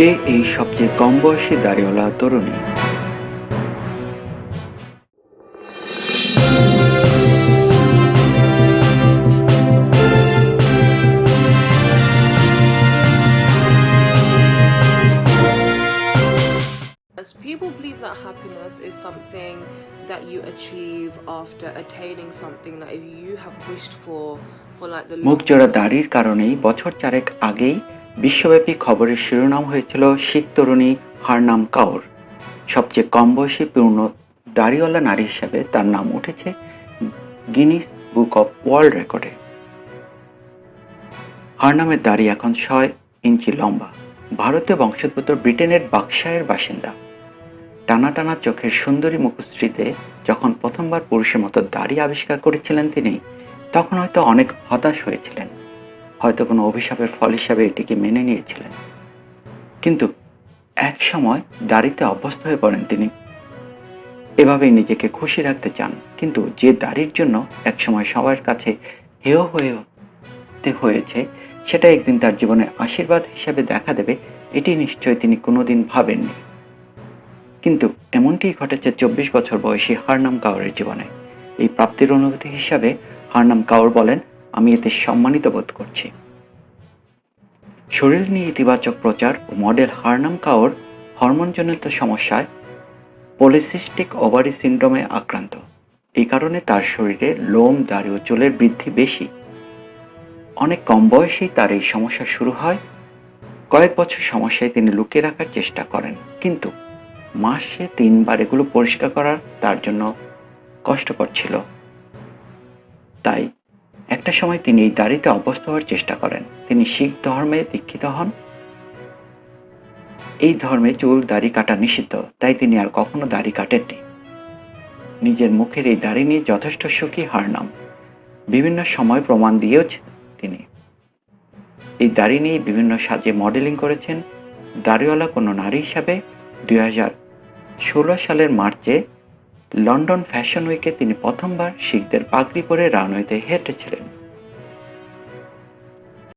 কে এই সবচেয়ে কম বয়সী দাড়িওয়ালা তরুণী As people believe that happiness is something that you achieve after attaining something that you have wished for for like the মুখ জোড়া দাড়ির কারণেই বছর চারেক আগেই বিশ্বব্যাপী খবরের শিরোনাম হয়েছিল শিখ তরুণী হারনাম কাউর। সবচেয়ে কম বয়সী পূর্ণ দাড়িওয়ালা নারী হিসাবে তার নাম উঠেছে গিনিস বুক অফ ওয়ার্ল্ড রেকর্ডে। হারনামের দাড়ি এখন ছয় ইঞ্চি লম্বা। ভারতীয় বংশোদ্ভূত ব্রিটেনের বাক্সায়ের বাসিন্দা। টানা টানা চোখের সুন্দরী মুখশ্রীতে যখন প্রথমবার পুরুষের মতো দাড়ি আবিষ্কার করেছিলেন তিনি, তখন হয়তো অনেক হতাশ হয়েছিলেন। হয়তো কোনো অভিশাপের ফল হিসাবে এটিকে মেনে নিয়েছিলেন। কিন্তু এক সময় দাড়িতে অভ্যস্ত হয়ে পড়েন তিনি। এভাবেই নিজেকে খুশি রাখতে চান, কিন্তু যে দাড়ির জন্য একসময় সবার কাছে হেয় হয়ে হয়েছে, সেটা একদিন তার জীবনে আশীর্বাদ হিসাবে দেখা দেবে, এটি নিশ্চয় তিনি কোনোদিন ভাবেননি। কিন্তু এমনটিই ঘটেছে চব্বিশ বছর বয়সী হারনাম কাউরের জীবনে। এই প্রাপ্তির অনুভূতি হিসাবে হারনাম কাউর বলেন আমি এতে সম্মানিত বোধ করছি। শরীর নিয়ে ইতিবাচক প্রচার ও মডেল হারনাম কাউর হরমোনজনিত সমস্যায় পলিসিস্টিক ওভারি সিন্ড্রোমে আক্রান্ত। এই কারণে তার শরীরে লোম, দাড়ি ও চুলের বৃদ্ধি বেশি। অনেক কম বয়সেই তার এই সমস্যা শুরু হয়। কয়েক বছর সমস্যায় তিনি লুকিয়ে রাখার চেষ্টা করেন। কিন্তু মাসে তিনবার এগুলো পরিষ্কার করার তার জন্য কষ্টকর ছিল। তাই একটা সময় তিনি এই দাড়িতে অভ্যস্ত হওয়ার চেষ্টা করেন। তিনি শিখ ধর্মে দীক্ষিত হন। এই ধর্মে চুল, দাড়ি কাটা নিষিদ্ধ, তাই তিনি আর কখনো দাড়ি কাটেননি। নিজের মুখের এই দাড়ি নিয়ে যথেষ্ট সুখী হারনাম বিভিন্ন সময় প্রমাণ দিয়েওছে তিনি। এই দাড়ি নিয়ে বিভিন্ন সাজে মডেলিং করেছেন। দাড়িওয়ালা কোনো নারী হিসাবে দুই হাজার ষোলো সালের মার্চে লন্ডন ফ্যাশন উইকে তিনি প্রথমবার শিখদের পাগড়ি পরে রানওয়েতে হেঁটেছিলেন।